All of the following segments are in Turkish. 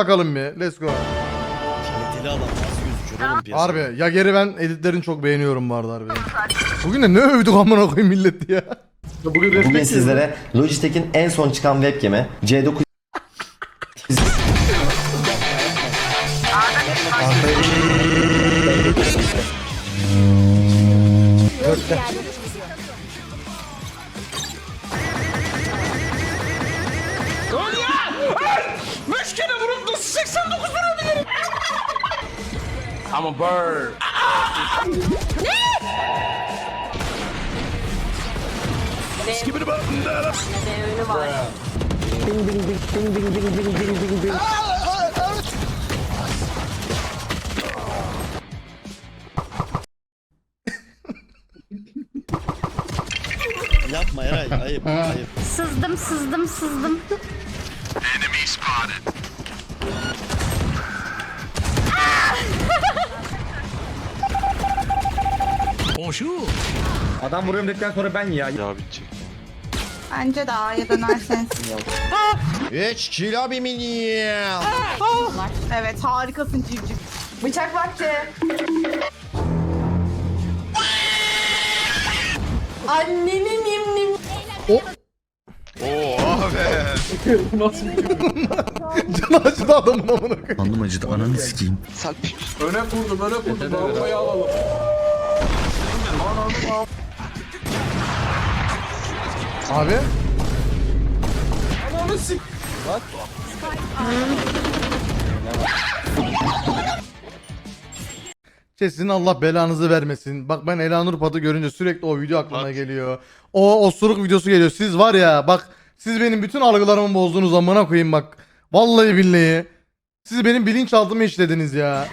bakalım bir. Let's go. Kaliteli adam nasıl gözüküyor oğlum piyasada? Harbi ya geri ben editlerini çok beğeniyorum bu arada harbiden. Bugün de ne övdük amına koyayım milleti ya. Bugün sizlere Logitech'in en son çıkan webcam'i C9 Yapma Eray ayıp ayıp. Sızdım sızdım sızdım. Adam vuruyorum dedikten sonra ben ya. Bence de A'ya dönerseniz. 3 kilo bir milyon. evet harikasın civciv. Bıçak vakti. Annenin nimnim. Can acıdı adamın amına koyayım. Alnım acıdı ananı sikeyim. Abi. Kesin Allah belanızı vermesin. Bak ben Elanur Pat'ı görünce sürekli o video aklıma geliyor. O osuruk videosu geliyor. Siz var ya bak siz benim bütün algılarımı bozdunuz amına koyayım bak. Vallahi billahi. Siz benim bilinçaltımı işlediniz ya.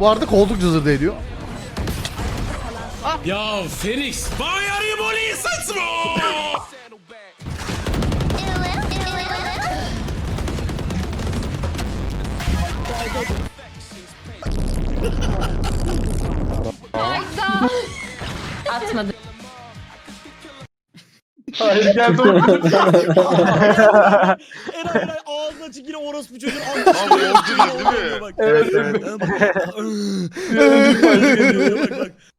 Bu arada koltuk cızırdı ediyor. Ya Felix, Bayern Polisens mı? Atmadı. Eray Eray ağzına açık yine orospu çocuğun ağzına değil mi? Bak.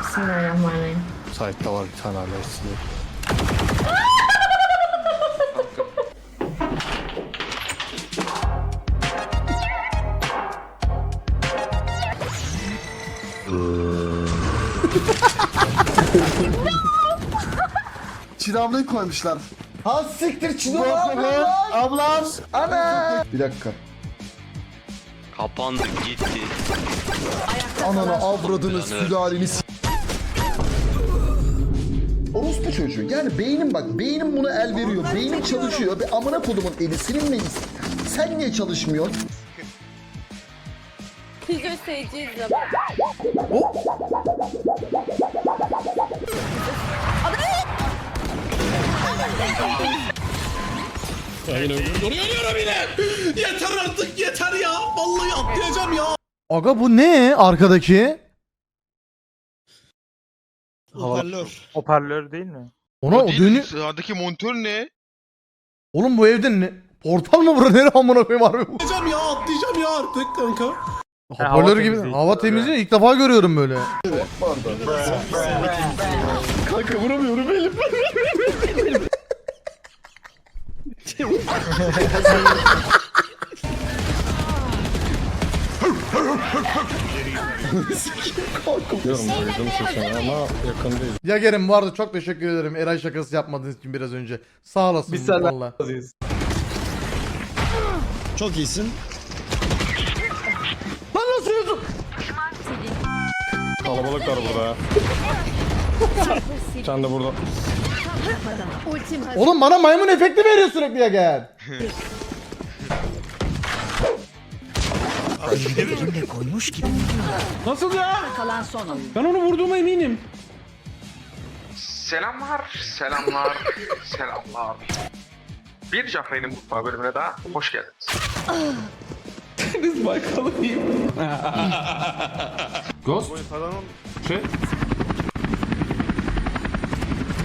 Bismillahirrahmanirrahim. Site'da var bir tane hala üstünde. Çinavlayı koymuşlar. Ha siktir çino Ablam. Bir dakika. Kapandı gitti. Anana avradını sülaleni s- Orospu çocuğu. Yani beynim bak beynim buna el veriyor. Beynim çalışıyor. Ve amına kodumun eli silinmeyiz. Sen niye çalışmıyorsun? Fizyoseyciyiz ya. Aynen öyle. Yoruyorum yine. Yeter artık yeter ya. Vallahi atlayacağım ya. Aga bu ne arkadaki? Hoparlör. Hoparlör değil mi? Ona o dönü... Sağdaki monitör ne? Oğlum bu evde ne? Portal mı bura? Nere amına koyayım harbi bu? Atlayacağım ya atlayacağım ya artık kanka. Hoparlör hava gibi. temizliği. Hava temizliği ilk defa görüyorum böyle. Kanka vuramıyorum elim. Ya Kerem bu arada çok teşekkür ederim. Eray şakası yapmadığınız için biraz önce. Sağ olasın. Biz senden valla. Çok iyisin. Kalabalıklar burada. Sen de burada. Oğlum bana maymun efekti veriyor sürekli ya gel. Nasıl ya? Kalan son oyun. Ben onu vurduğuma eminim. Selamlar, selamlar, selamlar. Bir Cafra'nın mutfağı bölümüne daha hoş geldiniz. Ghost. Şey.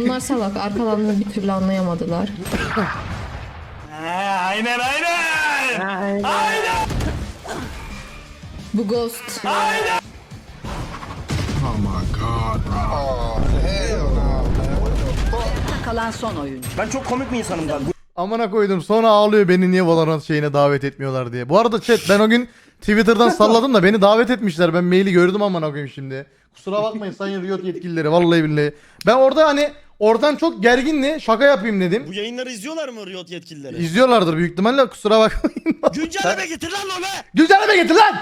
Bunlar salak. Arkalarını bir türlü anlayamadılar. Aynen aynen. Bu ghost. Kalan son oyun. Ben çok komik bir insanım ben. Amına koydum sonra ağlıyor beni niye Valorant şeyine davet etmiyorlar diye. Bu arada chat ben o gün Twitter'dan salladım da beni davet etmişler. Ben maili gördüm amına koyayım şimdi. Kusura bakmayın sayın Riot yetkilileri vallahi billahi. Ben orada hani oradan çok gerginli şaka yapayım Bu dedim. yayınları izliyorlar mı Riot yetkilileri? İzliyorlardır büyük ihtimalle kusura bakmayın. Güncelleme getir lan onu. Güncelleme getir lan!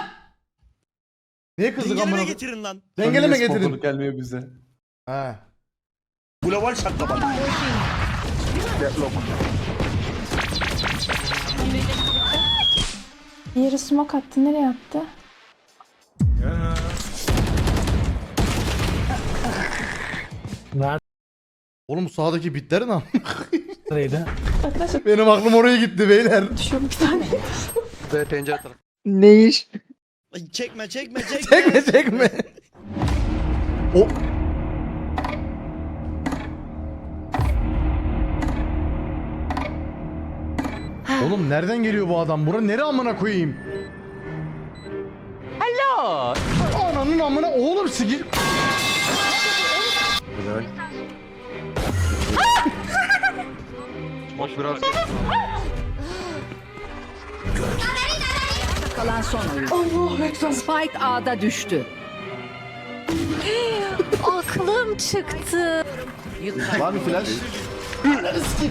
Niye kızdık amına Dengeleme getirin lan. Dengeleme getirin. gelmiyor bize. Ha. Global şaka bak. Yeri smoke attı. Nereye attı? Oğlum bu sağdaki bitler ne Neydi? Benim aklım oraya gitti beyler. Ay, çekme çekme çekme. Çekme çekme. O Oğlum nereden geliyor bu adam? Bura nere amına koyayım? Alo. Ananın amına oğlum sigil. Kalan son oyun. Spike A'da düştü. Aklım çıktı. Var mı flash?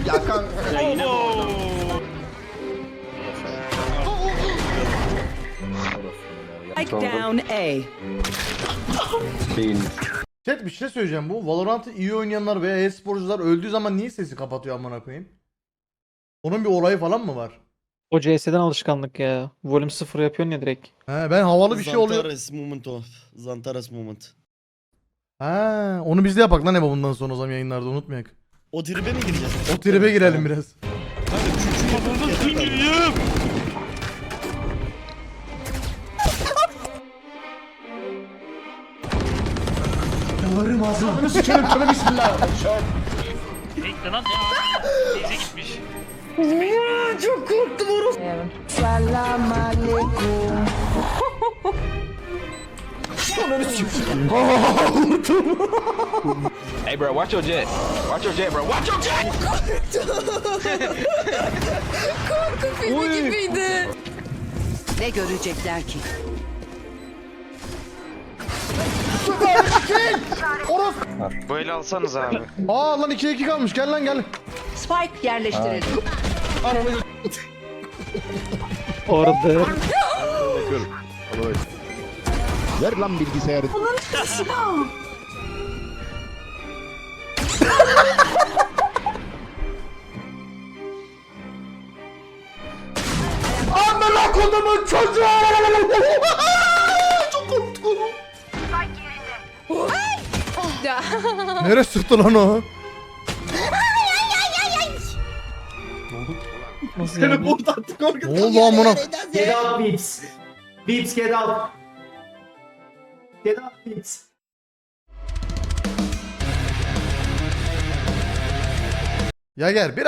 Ya kanka. Spike down A. Chat bir şey söyleyeceğim. Bu Valorant'ı iyi oynayanlar veya e-sporcular öldüğü zaman niye sesi kapatıyor amına koyayım? Onun bir olayı falan mı var? O CS'den alışkanlık ya. Volüm sıfır yapıyorsun ya direkt. He ben havalı bir şey oluyor. Zantares moment o. Zantares moment. Ha, onu biz de yapak lan Ebo bundan sonra o zaman yayınlarda unutmayak. O tribe mi gireceğiz? O tribe girelim biraz. Yalvarırım ağzını sikerim tövbe bismillah. Hey bro, watch your jet. Watch your jet bro. Watch your jet! Filmi gibiydi. Ne görecekler ki? Böyle alsanız abi. Aa lan 2'ye 2 kalmış gel lan gel. Spike yerleştirildi. Orada. Ver lan bilgisayarı. Amına kodumun çocuğu. Çok korktum. Neresi tuttu lan o? Nasıl yani? Ne oldu amına? Get out Beeps. Beeps get out. Get out Beeps. Ya gel bir